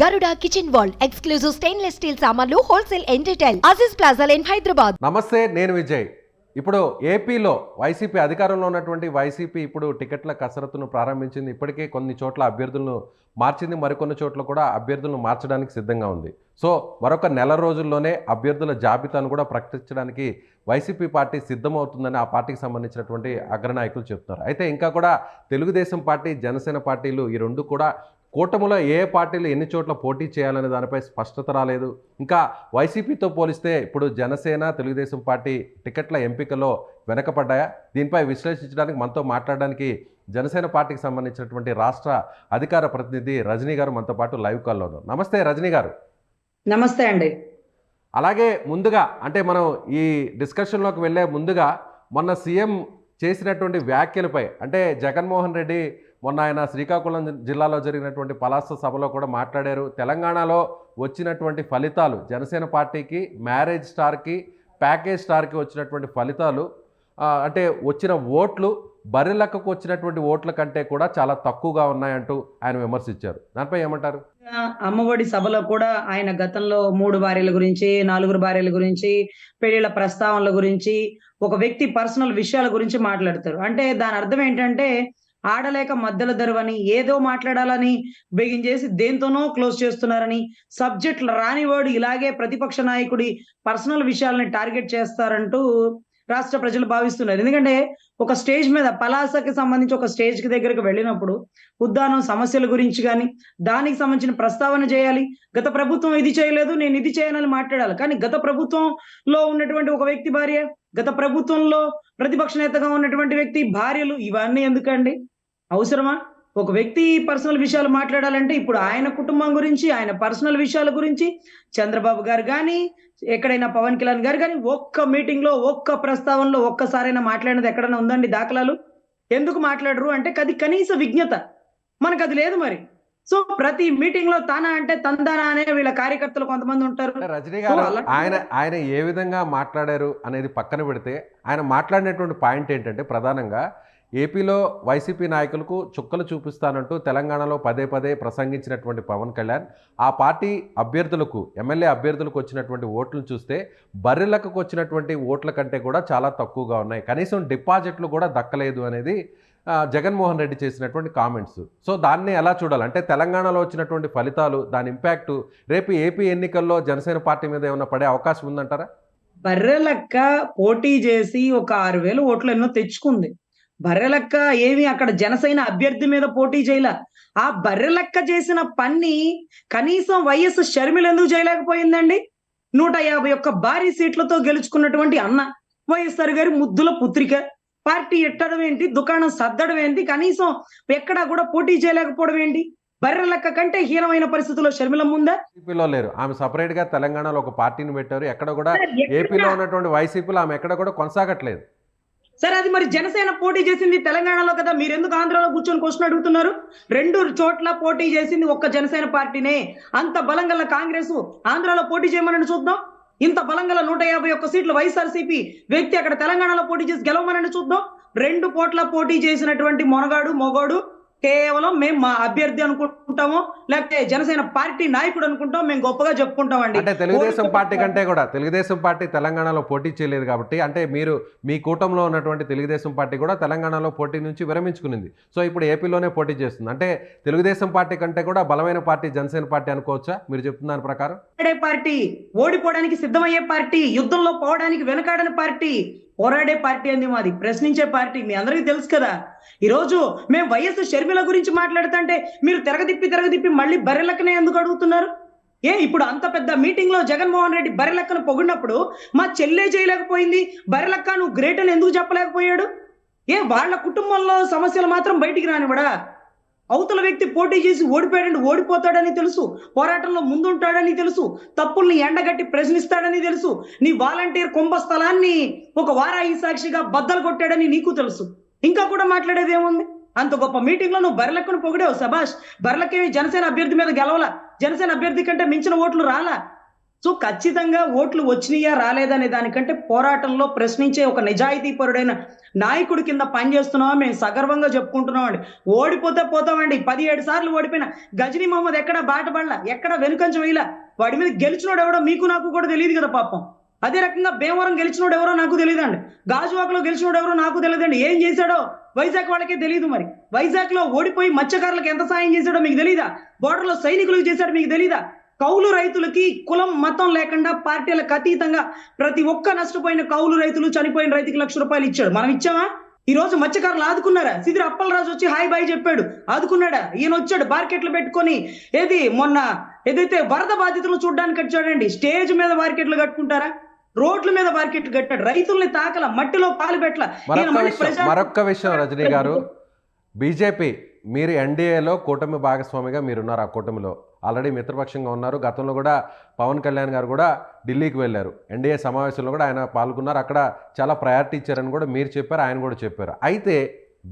Garuda kitchen wall exclusive stainless steel సామాన్లు wholesale and retail Aziz Plaza line Hyderabad నమస్తే నేను విజయ్. ఇప్పుడు ఏపీలో వైసీపీ అధికారంలో ఉన్నటువంటి వైసీపీ ఇప్పుడు టికెట్ల కసరత్తును ప్రారంభించింది. ఇప్పటికే కొన్ని చోట్ల అభ్యర్థులను మార్చింది. మరికొన్ని చోట్ల కూడా అభ్యర్థులను మార్చడానికి సిద్ధంగా ఉంది. సో మరొక నెల రోజుల్లోనే అభ్యర్థుల జాబితాను కూడా ప్రకటించడానికి వైసీపీ పార్టీ సిద్ధమవుతుందని ఆ పార్టీకి సంబంధించినటువంటి అగ్రనాయకులు చెప్తున్నారు. అయితే ఇంకా కూడా తెలుగుదేశం పార్టీ జనసేన పార్టీలు ఈ రెండు కూడా కూటమిలో ఏ పార్టీలు ఎన్ని చోట్ల పోటీ చేయాలనే దానిపై స్పష్టత రాలేదు. ఇంకా వైసీపీతో పోలిస్తే ఇప్పుడు జనసేన తెలుగుదేశం పార్టీ టికెట్ల ఎంపికలో వెనకపడ్డాయా దీనిపై విశ్లేషించడానికి మనతో మాట్లాడడానికి జనసేన పార్టీకి సంబంధించినటువంటి రాష్ట్ర అధికార ప్రతినిధి రజనీ గారు మనతో పాటు లైవ్ కాల్లో ఉన్నారు. నమస్తే రజనీ గారు. నమస్తే అండి. అలాగే ముందుగా అంటే మనం ఈ డిస్కషన్లోకి వెళ్ళే ముందుగా మొన్న సీఎం చేసినటువంటి వ్యాఖ్యలపై అంటే జగన్మోహన్ రెడ్డి మొన్న ఆయన శ్రీకాకుళం జిల్లాలో జరిగినటువంటి పలాస సభలో కూడా మాట్లాడారు. తెలంగాణలో వచ్చినటువంటి ఫలితాలు జనసేన పార్టీకి మ్యారేజ్ స్టార్కి ప్యాకేజ్ స్టార్కి వచ్చినటువంటి ఫలితాలు అంటే వచ్చిన ఓట్లు బర్రెలకు వచ్చినటువంటి ఓట్ల కంటే కూడా చాలా తక్కువగా ఉన్నాయంటూ ఆయన విమర్శించారు. దానిపై ఏమంటారు? అమ్మఒడి సభలో కూడా ఆయన గతంలో మూడు భార్యల గురించి నాలుగురు భార్యల గురించి పెళ్ళిళ్ళ ప్రస్తావనల గురించి ఒక వ్యక్తి పర్సనల్ విషయాల గురించి మాట్లాడతారు. అంటే దాని అర్థం ఏంటంటే ఆడలేక మధ్యలో ధరవని ఏదో మాట్లాడాలని బిగించేసి దేంతోనో క్లోజ్ చేస్తున్నారని సబ్జెక్ట్ రానివాడు ఇలాగే ప్రతిపక్ష నాయకుడి పర్సనల్ విషయాలని టార్గెట్ చేస్తారంటూ రాష్ట్ర ప్రజలు భావిస్తున్నారు. ఎందుకంటే ఒక స్టేజ్ మీద పలాసకి సంబంధించి ఒక స్టేజ్కి దగ్గరకు వెళ్ళినప్పుడు ఉద్దానం సమస్యల గురించి కానీ దానికి సంబంధించిన ప్రస్తావన చేయాలి. గత ప్రభుత్వం ఇది చేయలేదు నేను ఇది చేయనని మాట్లాడాలి. కానీ గత ప్రభుత్వంలో ఉన్నటువంటి ఒక వ్యక్తి భార్య గత ప్రభుత్వంలో ప్రతిపక్ష నేతగా ఉన్నటువంటి వ్యక్తి భార్యలు ఇవన్నీ ఎందుకండి? అవసరమా? ఒక వ్యక్తి పర్సనల్ విషయాలు మాట్లాడాలంటే ఇప్పుడు ఆయన కుటుంబం గురించి ఆయన పర్సనల్ విషయాల గురించి చంద్రబాబు గారు కానీ ఎక్కడైనా పవన్ కళ్యాణ్ గారు కానీ ఒక్క మీటింగ్లో ఒక్క ప్రస్తావనలో ఒక్కసారైనా మాట్లాడినది ఎక్కడైనా ఉందండి దాఖలాలు? ఎందుకు మాట్లాడరు? అంటే అది కనీస విజ్ఞత. మనకు అది లేదు మరి. సో ప్రతి మీటింగ్లో తానా అంటే తందానా అనే వీళ్ళ కార్యకర్తలు కొంతమంది ఉంటారు. రజనీ గారు ఆయన ఆయన ఏ విధంగా మాట్లాడారు అనేది పక్కన పెడితే ఆయన మాట్లాడినటువంటి పాయింట్ ఏంటంటే ప్రధానంగా ఏపీలో వైసీపీ నాయకులకు చుక్కలు చూపిస్తానంటూ తెలంగాణలో పదే పదే ప్రసంగించినటువంటి పవన్ కళ్యాణ్ ఆ పార్టీ అభ్యర్థులకు ఎమ్మెల్యే అభ్యర్థులకు వచ్చినటువంటి ఓట్లను చూస్తే బర్రెలకు వచ్చినటువంటి ఓట్ల కంటే కూడా చాలా తక్కువగా ఉన్నాయి. కనీసం డిపాజిట్లు కూడా దక్కలేదు అనేది జగన్మోహన్ రెడ్డి చేసినటువంటి కామెంట్స్. సో దాన్ని ఎలా చూడాలి? అంటే తెలంగాణలో వచ్చినటువంటి ఫలితాలు దాని ఇంపాక్ట్ రేపు ఏపీ ఎన్నికల్లో జనసేన పార్టీ మీద ఏమైనా పడే అవకాశం ఉందంటారా? బర్రెలక్క పోటీ చేసి ఒక ఆరు వేలు ఓట్లు ఎన్నో తెచ్చుకుంది. బర్రెలక్క ఏమి అక్కడ జనసేన అభ్యర్థి మీద పోటీ చేయలే. ఆ బర్రెలక్క చేసిన పన్ని కనీసం వైఎస్ షర్మిల ఎందుకు చేయలేకపోయిందండి? నూట యాభై ఒక్క భారీ సీట్లతో గెలుచుకున్నటువంటి అన్న వైఎస్ఆర్ గారి ముద్దుల పుత్రిక. పార్టీ ఎట్టడం ఏంటి? దుకాణం సర్దడం ఏంటి? కనీసం ఎక్కడా కూడా పోటీ చేయలేకపోవడం ఏంటి? బర్రెలక్క కంటే హీనమైన పరిస్థితుల్లో షర్మిల ముందా? ఏపీలో లేరు. ఆమె సపరేట్గా తెలంగాణలో ఒక పార్టీని పెట్టారు. ఎక్కడ కూడా ఏపీలో ఉన్నటువంటి వైసీపీలో ఆమె ఎక్కడ కూడా కొనసాగట్లేదు. సరే అది మరి జనసేన పోటీ చేసింది తెలంగాణలో కదా మీరు ఎందుకు ఆంధ్రలో కూర్చొని క్వశ్చన్ అడుగుతున్నారు? రెండు చోట్ల పోటీ చేసింది ఒక్క జనసేన పార్టీనే. అంత బలం గల కాంగ్రెస్ ఆంధ్రాలో పోటీ చేయమని చూద్దాం. ఇంత బలం గల నూట యాభై ఒక్క సీట్లు వైఎస్ఆర్సీపీ వ్యక్తి అక్కడ తెలంగాణలో పోటీ చేసి గెలవమనని చూద్దాం. రెండు పోట్ల పోటీ చేసినటువంటి మొనగాడు మొగోడు కేవలం మేము మా అభ్యర్థి అనుకుంటాము లేకపోతే జనసేన పార్టీ నాయకుడు అనుకుంటాం మేము గొప్పగా చెప్పుకుంటామండి. అంటే తెలుగుదేశం పార్టీ కంటే కూడా తెలుగుదేశం పార్టీ తెలంగాణలో పోటీ చేయలేదు కాబట్టి అంటే మీరు మీ కూటంలో ఉన్నటువంటి తెలుగుదేశం పార్టీ కూడా తెలంగాణలో పోటీ నుంచి విరమించుకునింది. సో ఇప్పుడు ఏపీలోనే పోటీ చేస్తుంది. అంటే తెలుగుదేశం పార్టీ కంటే కూడా బలమైన పార్టీ జనసేన పార్టీ అనుకోవచ్చా? మీరు చెప్తున్న దాని ప్రకారం? పార్టీ ఓడిపోవడానికి సిద్ధమయ్యే పార్టీ యుద్ధంలో పోవడానికి వెనకాడని పార్టీ పోరాడే పార్టీ అండి మాది ప్రశ్నించే పార్టీ మీ అందరికీ తెలుసు కదా. ఈరోజు మేము వైఎస్ షర్మిల గురించి మాట్లాడుతుంటే మీరు తిరగదిప్పి తిరగదిప్పి మళ్ళీ బర్రెలకనే ఎందుకు అడుగుతున్నారు? ఏ ఇప్పుడు అంత పెద్ద మీటింగ్లో జగన్మోహన్ రెడ్డి బర్రెలక్కను పొగిడినప్పుడు మా చెల్లె చేయలేకపోయింది బర్రెలక్క నువ్వు గ్రేట్ అని ఎందుకు చెప్పలేకపోయాడు? ఏ వాళ్ళ కుటుంబంలో సమస్యలు మాత్రం బయటికి రానివ్వడా? అవతల వ్యక్తి పోటీ చేసి ఓడిపోయాడని ఓడిపోతాడని తెలుసు. పోరాటంలో ముందుంటాడని తెలుసు. తప్పుల్ని ఎండగట్టి ప్రశ్నిస్తాడని తెలుసు. నీ వాలంటీర్ కుంభస్థలాన్ని ఒక వారాయి సాక్షిగా బద్దలు కొట్టాడని నీకు తెలుసు. ఇంకా కూడా మాట్లాడేది ఏముంది? అంత గొప్ప మీటింగ్లో నువ్వు బర్రెలక్కను పొగిడావు సభాష్. బర్రెలకేమి జనసేన అభ్యర్థి మీద గెలవలా? జనసేన అభ్యర్థి కంటే మించిన ఓట్లు రాలా? సో ఖచ్చితంగా ఓట్లు వచ్చినాయా రాలేదనే దానికంటే పోరాటంలో ప్రశ్నించే ఒక నిజాయితీపరుడైన నాయకుడి కింద పనిచేస్తున్నామా మేము సగర్వంగా చెప్పుకుంటున్నామండి. ఓడిపోతే పోతామండి. పదిహేడు సార్లు ఓడిపోయిన గజనీ మహమ్మద్ ఎక్కడ బాటపడలా ఎక్కడ వెనుకంచ వేయలా? వాడి మీద గెలిచినోడు ఎవడో మీకు నాకు కూడా తెలియదు కదా పాపం. అదే రకంగా భీమవరం గెలిచినోడు ఎవరో నాకు తెలియదండి. గాజువాకలో గెలిచినోడు ఎవరో నాకు తెలియదండి. ఏం చేశాడో వైజాగ్ వాళ్ళకే తెలియదు మరి. వైజాగ్లో ఓడిపోయి మత్స్యకారులకు ఎంత సాయం చేశాడో మీకు తెలీదా? బోర్డర్లో సైనికులకు చేశాడో మీకు తెలియదా కౌలు రైతులకి కులం మతం లేకుండా పార్టీలకు అతీతంగా ప్రతి ఒక్క నష్టపోయిన కౌలు రైతులు చనిపోయిన రైతుకి లక్ష రూపాయలు ఇచ్చాడు. మనం ఇచ్చామా? ఈ రోజు మత్స్యకారులు ఆదుకున్నారా? సిదిరి అప్పలరాజు వచ్చి హాయ్ బాయ్ చెప్పాడు. ఆదుకున్నాడా? ఈయన వచ్చాడు మార్కెట్లు పెట్టుకొని. ఏది? మొన్న ఏదైతే వరద బాధితులు చూడడానికి వచ్చాడండి స్టేజ్ మీద మార్కెట్లు కట్టుకుంటారా? రోడ్ల మీద మార్కెట్లు కట్టాడు. రైతుల్ని తాకల మట్టిలో పాలు పెట్టల. మరొక విషయం రజనీ గారు. బీజేపీ మీరు ఎన్డీఏలో కూటమి భాగస్వామిగా మీరున్నారు ఆ కూటమిలో. ఆల్రెడీ మిత్రపక్షంగా ఉన్నారు. గతంలో కూడా పవన్ కళ్యాణ్ గారు కూడా ఢిల్లీకి వెళ్ళారు. ఎన్డీఏ సమావేశంలో కూడా ఆయన పాల్గొన్నారు. అక్కడ చాలా ప్రయారిటీ ఇచ్చారని కూడా మీరు చెప్పారు ఆయన కూడా చెప్పారు. అయితే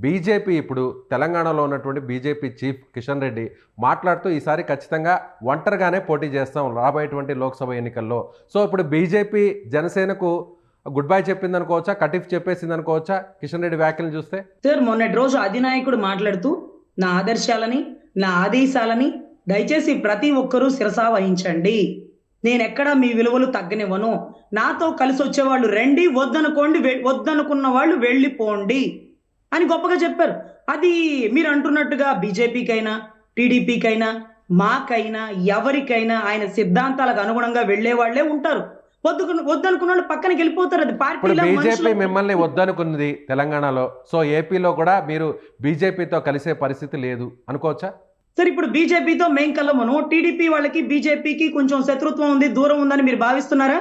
బీజేపీ ఇప్పుడు తెలంగాణలో ఉన్నటువంటి బీజేపీ చీఫ్ కిషన్ రెడ్డి మాట్లాడుతూ ఈసారి ఖచ్చితంగా ఒంటరిగానే పోటీ చేస్తాం రాబోయేటువంటి లోక్సభ ఎన్నికల్లో. సో ఇప్పుడు బీజేపీ జనసేనకు గుడ్ బై చెప్పింది అనుకోవచ్చా కటిఫ్ చెప్పేసింది అనుకోవచ్చా కిషన్ రెడ్డి వ్యాఖ్యలు చూస్తే? సార్ మొన్నటి రోజు అధినాయకుడు మాట్లాడుతూ నా ఆదర్శాలని నా ఆదేశాలని దయచేసి ప్రతి ఒక్కరూ శిరసా వహించండి. నేను ఎక్కడ మీ విలువలు తగ్గనివ్వను. నాతో కలిసి వచ్చేవాళ్ళు రండి వద్దనుకోండి వద్దనుకున్న వాళ్ళు వెళ్ళిపోండి అని గొప్పగా చెప్పారు. అది మీరు అంటున్నట్టుగా బీజేపీకైనా టీడీపీకైనా మాకైనా ఎవరికైనా ఆయన సిద్ధాంతాలకు అనుగుణంగా వెళ్ళే వాళ్ళే ఉంటారు. వద్దు వద్దనుకున్న వాళ్ళు పక్కనకి వెళ్ళిపోతారు. అది పార్టీలో బీజేపీ మిమ్మల్ని వద్దనుకున్నది తెలంగాణలో. సో ఏపీలో కూడా మీరు బీజేపీతో కలిసే పరిస్థితి లేదు. అనుకోవచ్చా? సార్ ఇప్పుడు బీజేపీతో మేం కలవను టీడీపీ వాళ్ళకి బీజేపీకి కొంచెం శత్రుత్వం ఉంది దూరం ఉందని మీరు భావిస్తున్నారా?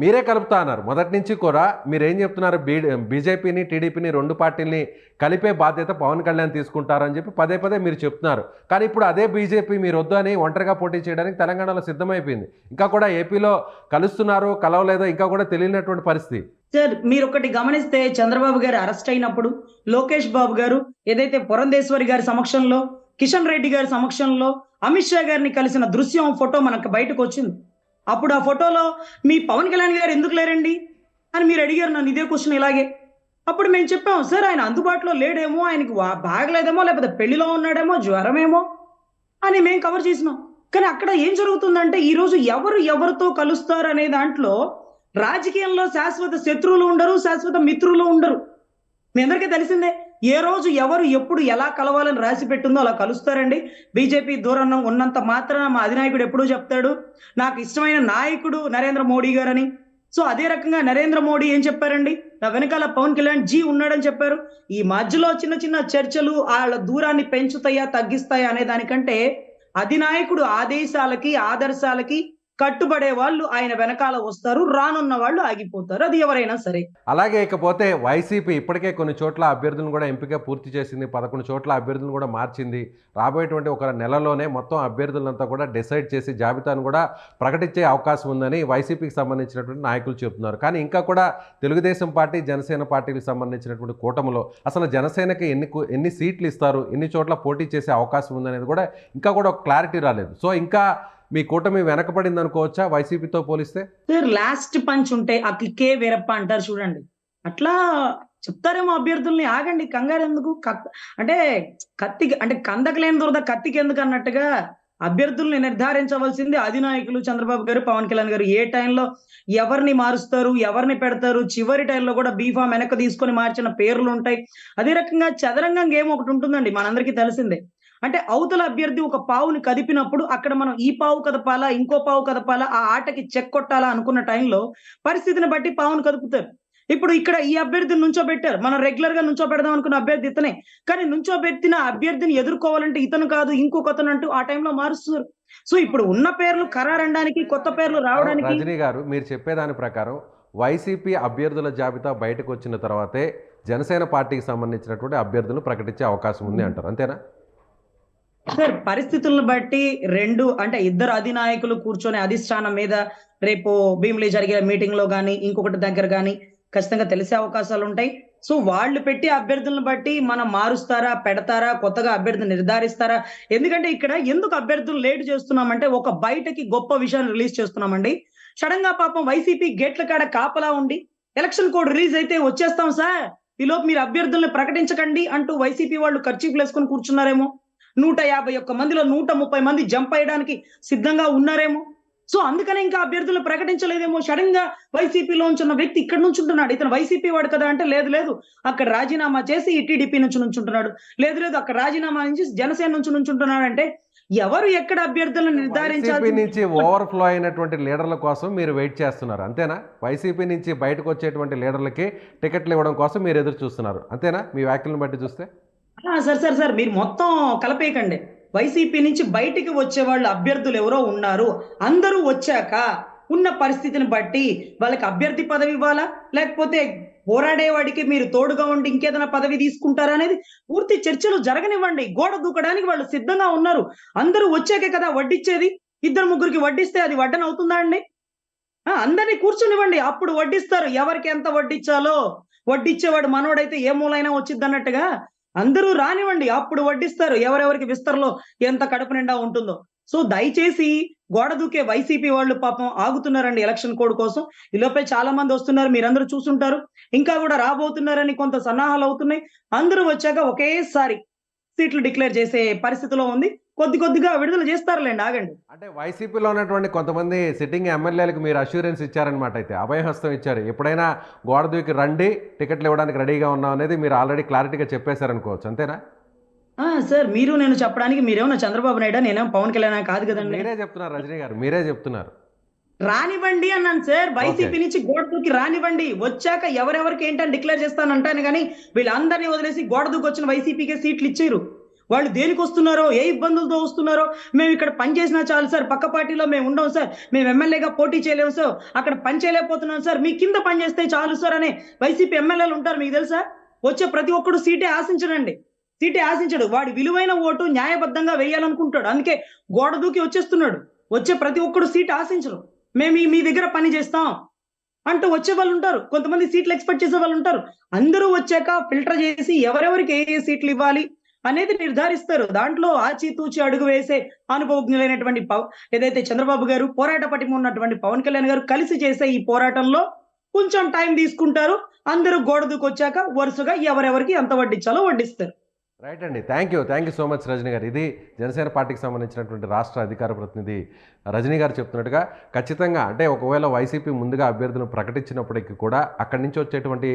మీరే కలుపుతా అన్నారు మొదటి నుంచి కూడా మీరు ఏం చెప్తున్నారు? బీ బీజేపీని టీడీపీని రెండు పార్టీల్ని కలిపే బాధ్యత పవన్ కళ్యాణ్ తీసుకుంటారని చెప్పి పదే పదే మీరు చెప్తున్నారు. కానీ ఇప్పుడు అదే బీజేపీ మీరు వద్దు అని ఒంటరిగా పోటీ చేయడానికి తెలంగాణలో సిద్ధమైపోయింది. ఇంకా కూడా ఏపీలో కలుస్తున్నారు కలవలేదో ఇంకా కూడా తెలియనటువంటి పరిస్థితి. సార్ మీరు ఒకటి గమనిస్తే చంద్రబాబు గారు అరెస్ట్ అయినప్పుడు లోకేష్ బాబు గారు ఏదైతే పురంధేశ్వరి గారి సమక్షంలో కిషన్ రెడ్డి గారి సమక్షంలో అమిత్ షా గారిని కలిసిన దృశ్యం ఫోటో మనకు బయటకు వచ్చింది. అప్పుడు ఆ ఫోటోలో మీ పవన్ కళ్యాణ్ గారు ఎందుకు లేరండి? అని మీరు అడిగారు నన్ను ఇదే క్వశ్చన్ ఇలాగే. అప్పుడు మేము చెప్పాం సార్ ఆయన అందుబాటులో లేడేమో ఆయనకి బాగలేదేమో లేకపోతే పెళ్ళిలో ఉన్నాడేమో జ్వరమేమో అని మేము కవర్ చేసినాం. కానీ అక్కడ ఏం జరుగుతుందంటే ఈరోజు ఎవరు ఎవరితో కలుస్తారు అనే దాంట్లో రాజకీయంలో శాశ్వత శత్రువులు ఉండరు శాశ్వత మిత్రులు ఉండరు. మీ అందరికీ తెలిసిందే ఏ రోజు ఎవరు ఎప్పుడు ఎలా కలవాలని రాసి పెట్టిందో అలా కలుస్తారండి. బీజేపీ దూరం ఉన్నంత మాత్రాన మా అధినాయకుడు ఎప్పుడూ చెప్తాడు నాకు ఇష్టమైన నాయకుడు నరేంద్ర మోడీ గారని. సో అదే రకంగా నరేంద్ర మోడీ ఏం చెప్పారండి? నా వెనకాల పవన్ కళ్యాణ్ జీ ఉన్నాడని చెప్పారు. ఈ మధ్యలో చిన్న చిన్న చర్చలు వాళ్ళ దూరాన్ని పెంచుతాయా తగ్గిస్తాయా అనే దానికంటే అధినాయకుడు ఆదేశాలకి ఆదర్శాలకి కట్టుబడే వాళ్ళు ఆయన వెనకాల వస్తారు రానున్న వాళ్ళు ఆగిపోతారు. అది ఎవరైనా సరే. అలాగే ఇకపోతే వైసీపీ ఇప్పటికే కొన్ని చోట్ల అభ్యర్థులను కూడా ఎంపిక పూర్తి చేసింది పదకొండు చోట్ల అభ్యర్థులను కూడా మార్చింది. రాబోయేటువంటి ఒక నెలలోనే మొత్తం అభ్యర్థులంతా కూడా డిసైడ్ చేసి జాబితాను కూడా ప్రకటించే అవకాశం ఉందని వైసీపీకి సంబంధించినటువంటి నాయకులు చెబుతున్నారు. కానీ ఇంకా కూడా తెలుగుదేశం పార్టీ జనసేన పార్టీకి సంబంధించినటువంటి కూటమిలో అసలు జనసేనకి ఎన్ని ఎన్ని సీట్లు ఇస్తారు ఎన్ని చోట్ల పోటీ చేసే అవకాశం ఉందనేది కూడా ఇంకా కూడా క్లారిటీ రాలేదు. సో ఇంకా మీ కూటమి వెనకబడింది అనుకోవచ్చా వైసీపీతో పోలిస్తే? సార్ లాస్ట్ పంచ్ ఉంటే అక్కే వీరప్ప అంటారు చూడండి. అట్లా చెప్తారేమో అభ్యర్థుల్ని ఆగండి కంగారు ఎందుకు? అంటే కత్తికి అంటే కందకు లేని దురద కత్తికి ఎందుకు అన్నట్టుగా అభ్యర్థుల్ని నిర్ధారించవలసింది అధినాయకులు చంద్రబాబు గారు పవన్ కళ్యాణ్ గారు. ఏ టైంలో ఎవరిని మారుస్తారు ఎవరిని పెడతారు? చివరి టైంలో కూడా బీఫామ్ వెనక్కి తీసుకొని మార్చిన పేర్లు ఉంటాయి అదే రకంగా చదరంగం గేమ్ ఒకటి ఉంటుందండి మనందరికీ తెలిసిందే. అంటే అవతల అభ్యర్థి ఒక పావుని కదిపినప్పుడు అక్కడ మనం ఈ పావు కదపాలా ఇంకో పావు కదపాలా ఆ ఆటకి చెక్ కొట్టాలా అనుకున్న టైంలో పరిస్థితిని బట్టి పావును కదుపుతారు. ఇప్పుడు ఇక్కడ ఈ అభ్యర్థిని నుంచోబెట్టారు. మనం రెగ్యులర్గా నుంచోబెడదాం అనుకున్న అభ్యర్థి ఇతనే. కానీ నుంచోబెట్టిన అభ్యర్థిని ఎదుర్కోవాలంటే ఇతను కాదు ఇంకొక అతను అంటూ ఆ టైంలో మారుస్తారు. సో ఇప్పుడు ఉన్న పేర్లు ఖరారనడానికి కొత్త పేర్లు రావడానికి రజనీ గారు మీరు చెప్పేదాని ప్రకారం వైసీపీ అభ్యర్థుల జాబితా బయటకు వచ్చిన తర్వాతే జనసేన పార్టీకి సంబంధించినటువంటి అభ్యర్థులను ప్రకటించే అవకాశం ఉంది అంటారు. అంతేనా? సార్ పరిస్థితులను బట్టి రెండు అంటే ఇద్దరు అధినాయకులు కూర్చొని అధిష్టానం మీద రేపు భీమిలి జరిగే మీటింగ్లో గానీ ఇంకొకటి దగ్గర గానీ ఖచ్చితంగా తెలిసే అవకాశాలు ఉంటాయి. సో వాళ్ళు పెట్టి అభ్యర్థులను బట్టి మనం మారుస్తారా పెడతారా కొత్తగా అభ్యర్థిని నిర్ధారిస్తారా? ఎందుకంటే ఇక్కడ ఎందుకు అభ్యర్థులు లేట్ చేస్తున్నామంటే ఒక బయటకి గొప్ప విషయాన్ని రిలీజ్ చేస్తున్నామండి. సడన్గా పాపం వైసీపీ గేట్ల కాడ కాపలా ఉండి ఎలక్షన్ కోడ్ రిలీజ్ అయితే వచ్చేస్తాం సార్. ఈలోపు మీరు అభ్యర్థుల్ని ప్రకటించకండి అంటూ వైసీపీ వాళ్ళు ఖర్చీఫ్లు వేసుకొని కూర్చున్నారేమో. నూట యాభై ఒక్క మందిలో నూట ముప్పై మంది జంప్ అయ్యడానికి సిద్ధంగా ఉన్నారేమో? సో అందుకనే ఇంకా అభ్యర్థులు ప్రకటించలేదేమో? సడన్గా వైసీపీలో ఉంచున్న వ్యక్తి ఇక్కడ నుంచి ఉంటున్నాడు. ఇతను వైసీపీ వాడు కదా అంటే లేదు లేదు. అక్కడ రాజీనామా చేసి టీడీపీ నుంచి నుంచుంటున్నాడు లేదు లేదు. అక్కడ రాజీనామా నుంచి జనసేన నుంచి నుంచుంటున్నాడు అంటే ఎవరు ఎక్కడ అభ్యర్థులను నిర్ధారించాలి నుంచి ఓవర్ఫ్లో అయినటువంటి లీడర్ల కోసం మీరు వెయిట్ చేస్తున్నారు. అంతేనా? వైసీపీ నుంచి బయటకు వచ్చేటువంటి లీడర్లకి టికెట్లు ఇవ్వడం కోసం మీరు ఎదురు చూస్తున్నారు. అంతేనా? మీ వ్యాఖ్యలను బట్టి చూస్తే. సార్ సార్ సార్ మీరు మొత్తం కలపేయకండి. వైసీపీ నుంచి బయటికి వచ్చే వాళ్ళు అభ్యర్థులు ఎవరో ఉన్నారు. అందరూ వచ్చాక ఉన్న పరిస్థితిని బట్టి వాళ్ళకి అభ్యర్థి పదవి ఇవ్వాలా? లేకపోతే పోరాడేవాడికి మీరు తోడుగా ఉండి ఇంకేదైనా పదవి తీసుకుంటారా అనేది పూర్తి చర్చలు జరగనివ్వండి. గోడ దూకడానికి వాళ్ళు సిద్ధంగా ఉన్నారు. అందరూ వచ్చాకే కదా వడ్డిచ్చేది? ఇద్దరు ముగ్గురికి వడ్డిస్తే అది వడ్డన అవుతుందా అండి? ఆ, అందరినీ కూర్చునివ్వండి. అప్పుడు వడ్డిస్తారు. ఎవరికి ఎంత వడ్డించాలో వడ్డిచ్చేవాడు మనోడైతే ఏ మూలైనా వచ్చింది అన్నట్టుగా అందరూ రానివ్వండి అప్పుడు వడ్డిస్తారు. ఎవరెవరికి విస్తరలో ఎంత కడుపు నిండా ఉంటుందో. సో దయచేసి గోడ దూకే వైసీపీ వాళ్ళు పాపం ఆగుతున్నారండి ఎలక్షన్ కోడ్ కోసం. ఈలోపే చాలా మంది వస్తున్నారు మీరందరూ చూసుంటారు. ఇంకా కూడా రాబోతున్నారని కొంత సన్నాహాలు అవుతున్నాయి. అందరూ వచ్చాక ఒకేసారి సీట్లు డిక్లేర్ చేసే పరిస్థితిలో ఉంది. కొద్ది కొద్దిగా విడుదల చేస్తారులేండి ఆగండి. అంటే వైసీపీలో ఉన్నటువంటి కొంతమంది సిట్టింగ్ ఎమ్మెల్యేలకు మీరు అష్యూరెన్స్ ఇచ్చారనమాట అయితే అభయహస్తం ఇచ్చారు. ఎప్పుడైనా గోడ దూకి రండి టికెట్లు ఇవ్వడానికి రెడీగా ఉన్నాం అనేది మీరు ఆల్రెడీ క్లారిటీగా చెప్పేశారనుకోవచ్చు అంతేనా? సార్ మీరు నేను చెప్పడానికి మీరేమన్నా చంద్రబాబు నాయుడు నేనేమో పవన్ కళ్యాణ్ కాదు కదండి. మీరే చెప్తున్నారు రజనీ గారు మీరే చెప్తున్నారు. రానివ్వండి అన్నాను సార్. వైసీపీ నుంచి గోడ దూకి రానివ్వండి. వచ్చాక ఎవరెవరికి ఏంటని డిక్లేర్ చేస్తానంటాను కానీ వీళ్ళందరినీ వదిలేసి గోడ దూకి వచ్చిన వైసీపీకే సీట్లు ఇచ్చారు వాళ్ళు దేనికి వస్తున్నారో ఏ ఇబ్బందులతో వస్తున్నారో మేము ఇక్కడ పని చేసినా చాలు సార్. పక్క పార్టీలో మేము ఉండం సార్. మేము ఎమ్మెల్యేగా పోటీ చేయలేము సార్. అక్కడ పని చేయలేకపోతున్నాం సార్. మీ కింద పని చేస్తే చాలు సార్ అనే వైసీపీ ఎమ్మెల్యేలు ఉంటారు మీకు తెలుసా? వచ్చే ప్రతి ఒక్కడు సీటే ఆశించడండి. సీటే ఆశించడు. వాడి విలువైన ఓటు న్యాయబద్ధంగా వేయాలనుకుంటాడు. అందుకే గోడ దూకి వచ్చేస్తున్నాడు. వచ్చే ప్రతి ఒక్కడు సీట్ ఆశించరు. మేము మీ దగ్గర పని చేస్తాం అంటూ వచ్చే వాళ్ళు ఉంటారు. కొంతమంది సీట్లు ఎక్స్పెక్ట్ చేసే వాళ్ళు ఉంటారు. అందరూ వచ్చాక ఫిల్టర్ చేసి ఎవరెవరికి ఏ ఏ సీట్లు ఇవ్వాలి అనేది నిర్ధారిస్తారు. దాంట్లో ఆచితూచి అడుగు వేసే అనుభవజ్ఞులైనటువంటి పవ- ఏదైతే చంద్రబాబు గారు పోరాట పటిమ ఉన్నటువంటి పవన్ కళ్యాణ్ గారు కలిసి చేసే ఈ పోరాటంలో కొంచెం టైం తీసుకుంటారు. అందరూ గోడ దూకొచ్చాక వరుసగా ఎవరెవరికి ఎంత వడ్డించాలో వడ్డిస్తారు. రైట్ అండి. Thank you thank you so much Rajani గారు. ఇది జనసేన పార్టీకి సంబంధించినటువంటి రాష్ట్ర అధికార ప్రతినిధి రజనీ గారు చెప్తున్నట్టుగా ఖచ్చితంగా అంటే ఒకవేళ వైసీపీ ముందుగా అభ్యర్థులను ప్రకటించినప్పటికీ కూడా అక్కడి నుంచి వచ్చేటువంటి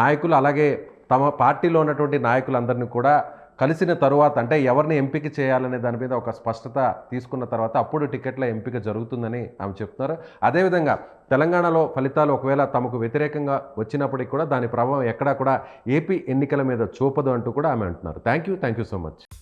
నాయకులు అలాగే తమ పార్టీలో ఉన్నటువంటి నాయకులందరినీ కూడా కలిసిన తరువాత అంటే ఎవరిని ఎంపిక చేయాలనే దాని మీద ఒక స్పష్టత తీసుకున్న తర్వాత అప్పుడు టికెట్ల ఎంపిక జరుగుతుందని ఆమె చెప్తున్నారు. అదేవిధంగా తెలంగాణలో ఫలితాలు ఒకవేళ తమకు వ్యతిరేకంగా వచ్చినప్పటికీ కూడా దాని ప్రభావం ఎక్కడా కూడా ఏపీ ఎన్నికల మీద చూపదు అంటూ కూడా ఆమె అంటున్నారు. Thank you. Thank you so much.